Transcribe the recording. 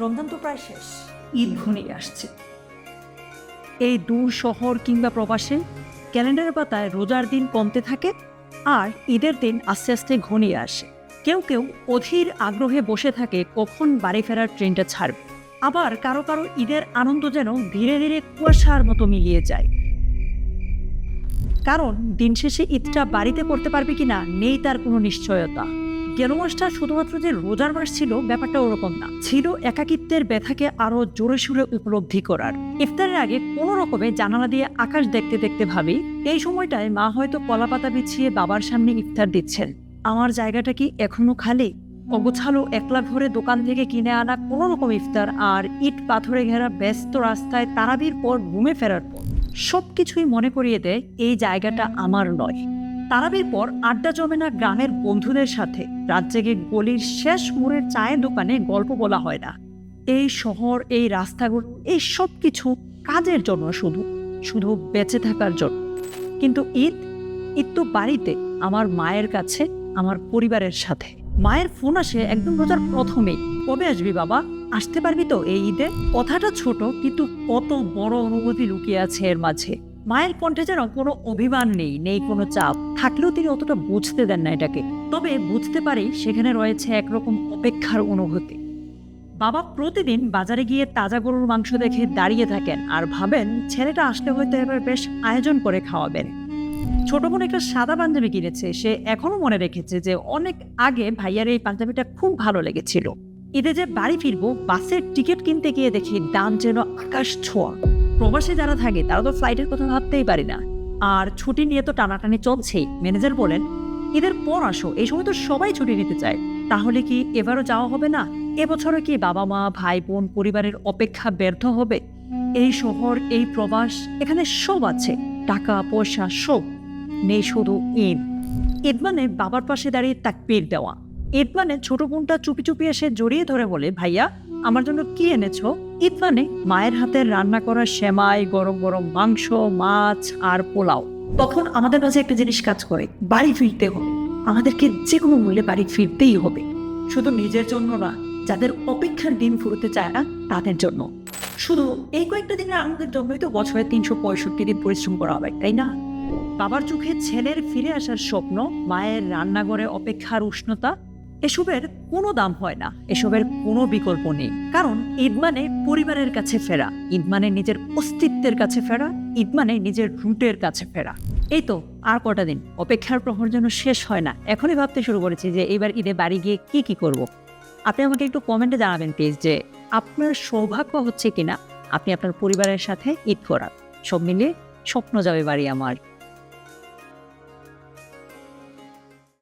রমজান তো প্রায় শেষ। ঈদ ঘনিয়ে আসছে। এই দূর শহর কিংবা প্রবাসে ক্যালেন্ডারের পাতায় রোজার দিন কমতে থাকে আর ঈদের দিন আস্তে আস্তে ঘনিয়ে আসে। কেউ কেউ অধীর আগ্রহে বসে থাকে কখন বাড়ি ফেরার ট্রেনটা ছাড়বে। আবার কারও কারও ঈদের আনন্দ যেন ধীরে ধীরে কুয়াশার মতো মিলিয়ে যায়। কারণ দিন শেষে ঈদটা বাড়িতে করতে পারবে কিনা নেই তার কোনো নিশ্চয়তা। গেল মাসটা শুধুমাত্র যে রোজার মাস ছিল, ব্যাপারটা ওরকম না। ছিল একাকিত্বের ব্যথাকে আরও জোরে সুরে উপলব্ধি করার। ইফতারের আগে কোনো রকমে জানালা দিয়ে আকাশ দেখতে দেখতে ভাবি, এই সময়টায় মা হয়তো কলাপাতা বিছিয়ে বাবার সামনে ইফতার দিচ্ছেন। আমার জায়গাটা কি এখনও খালি? অগোছালো একলা ঘরে দোকান থেকে কিনে আনা কোনো রকম ইফতার আর ইট পাথরে ঘেরা ব্যস্ত রাস্তায় তারাবির পর ঘুমে ফেরার পর। সবকিছুই মনে করিয়ে দেয়, এই জায়গাটা আমার নয়। তারাবির পর আড্ডা জমে না গ্রামের বন্ধুদের সাথে। রাত জেগে গলির শেষ মোড়ের চায়ের দোকানে গল্প বলা হয় না। এই শহর, এই রাস্তাগুলো এই সব কিছু কাজের জন্য শুধু শুধু বেঁচে থাকার জন্য। কিন্তু ঈদ ঈদ তো বাড়িতে, আমার মায়ের কাছে, আমার পরিবারের সাথে। মায়ের ফোন আসে একদম রোজার প্রথমেই। কবে আসবি বাবা? আসতে পারবি তো এই ঈদে? কথাটা ছোট, কিন্তু কত বড় অনুভূতি লুকিয়ে আছে এর মাঝে। মায়ের কণ্ঠে যেন কোনো অভিমান নেই নেই কোনো চাপ। থাকলেও তিনি অতটা বুঝতে দেন না এটাকে। তবে বুঝতে পারি সেখানে রয়েছে একরকম অপেক্ষার অনুভূতি। বাবা প্রতিদিন বাজারে গিয়ে তাজা গরুর মাংস দেখে দাঁড়িয়ে থাকেন আর ভাবেন ছেলেটা আসলে হয়তো এবার বেশ আয়োজন করে খাওয়াবেন। ছোট বোন একটা সাদা পাঞ্জাবি কিনেছে। সে এখনও মনে রেখেছে যে অনেক আগে ভাইয়ার এই পাঞ্জাবিটা খুব ভালো লেগেছিল। ঈদে যে বাড়ি ফিরবো, বাসের টিকিট কিনতে গিয়ে দেখি দাম যেন আকাশ ছোঁয়া। প্রবাসে যারা থাকে, তারা তো ফ্লাইটের কথা ভাবতেই পারি না। আর ছুটি নিয়ে তো টানাটানি চলছেই। ম্যানেজার বলেন ঈদের পর আসো, এই সময় তো সবাই ছুটি নিতে চায়। তাহলে কি এবারও যাওয়া হবে না? এবছরও কি বাবা মা ভাই বোন পরিবারের অপেক্ষা ব্যর্থ হবে? এই শহর, এই প্রবাস, এখানে সব আছে। টাকা, পয়সা, সব। নেই শুধু ঈদ। ঈদ মানে বাবার পাশে দাঁড়িয়ে তাকবীর দেওয়া। ঈদ মানে ছোট বোনটা চুপি চুপি এসে জড়িয়ে ধরে বলে, ভাইয়া আমার জন্য কি এনেছো? ঈদ মানে মায়ের হাতের রান্না করা সেমাই, গরম গরম মাংস, মাছ আর পোলাও। তখন আমাদের কাছে একটা জিনিস কাজ করে, বাড়ি ফিরতে হবে। আমাদেরকে যে কোনো মূল্যে বাড়ি ফিরতেই হবে। শুধু নিজের জন্য না, যাদের অপেক্ষার দিন ফুরোতে চায় না, তাদের জন্য। শুধু এই কয়েকটা দিনের আনন্দের জন্যই তো বছরে তিনশো পঁয়ষট্টি দিন পরিশ্রম করা হবে, তাই না? বাবার চোখে ছেলের ফিরে আসার স্বপ্ন, মায়ের রান্নাঘরে অপেক্ষার উষ্ণতা এসবের কোনো দাম হয় না, এসবের কোনো বিকল্প নেই। কারণ ঈদ মানে পরিবারের কাছে ফেরা ঈদ মানে নিজের অস্তিত্বের কাছে ফেরা ঈদ মানে নিজের রুটের কাছে ফেরা। এই তো আর কটা দিন, অপেক্ষার প্রহর যেন শেষ হয় না। এখনই ভাবতে শুরু করেছি যে এবার ঈদে বাড়ি গিয়ে কি কি করব। আপনি আমাকে একটু কমেন্টে জানাবেন প্লিজ যে আপনার সৌভাগ্য হচ্ছে কিনা? আপনি আপনার পরিবারের সাথে ঈদ করার। সব মিলিয়ে স্বপ্ন যাবে বাড়ি আমার।